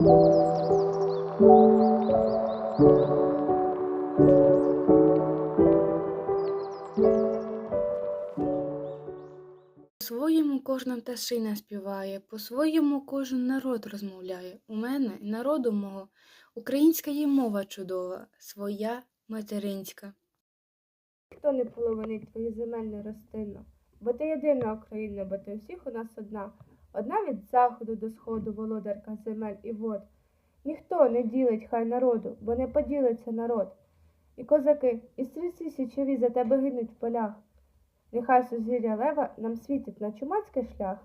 По-своєму кожна пташина співає, по-своєму кожен народ розмовляє. У мене, народу мого, українська є мова чудова, своя материнська. Хто не половинить твою земельну розтину? Бо ти єдина Україна, бо ти всіх у нас одна. Одна від заходу до сходу, володарка земель і вод. Ніхто не ділить хай народу, бо не поділиться народ. І козаки, і стрільці січові за тебе гинуть в полях. Нехай сузір'я лева нам світить на чумацький шлях.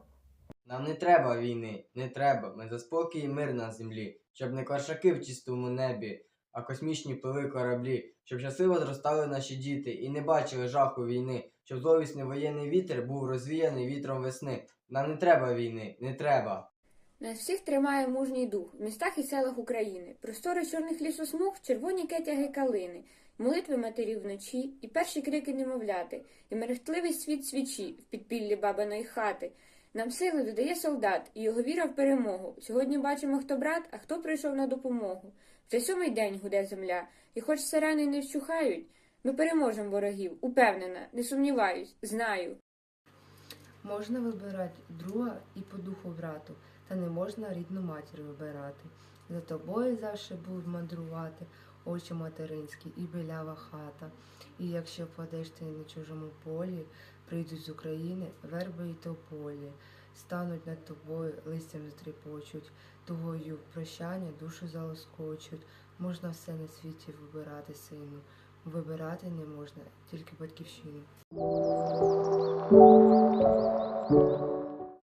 Нам не треба війни, не треба. Ми за спокій і мир на землі, щоб не квашаки в чистому небі, а космічні пили кораблі, щоб щасливо зростали наші діти і не бачили жаху війни, щоб зловісний воєнний вітер був розвіяний вітром весни. Нам не треба війни, не треба. Нас всіх тримає мужній дух в містах і селах України, простори чорних лісосмуг, червоні кетяги калини, молитви матерів вночі, і перші крики немовляти, і мерехтливий світ свічі в підпіллі бабиної хати. Нам сили додає солдат і його віра в перемогу. Сьогодні бачимо, хто брат, а хто прийшов на допомогу. Вже сьомий день гуде земля, і хоч сирени не вщухають, ми переможемо ворогів, упевнена, не сумніваюсь, знаю. Можна вибирати друга і по духу брату, та не можна рідну матір вибирати. За тобою завше будуть мандрувати очі материнські і білява хата. І якщо впадеш ти на чужому полі, прийдуть з України верби й тополі, стануть над тобою, листям затріпочуть, тугою прощання душу залоскочуть. Можна все на світі вибирати, сину. Вибирати не можна, тільки батьківщину.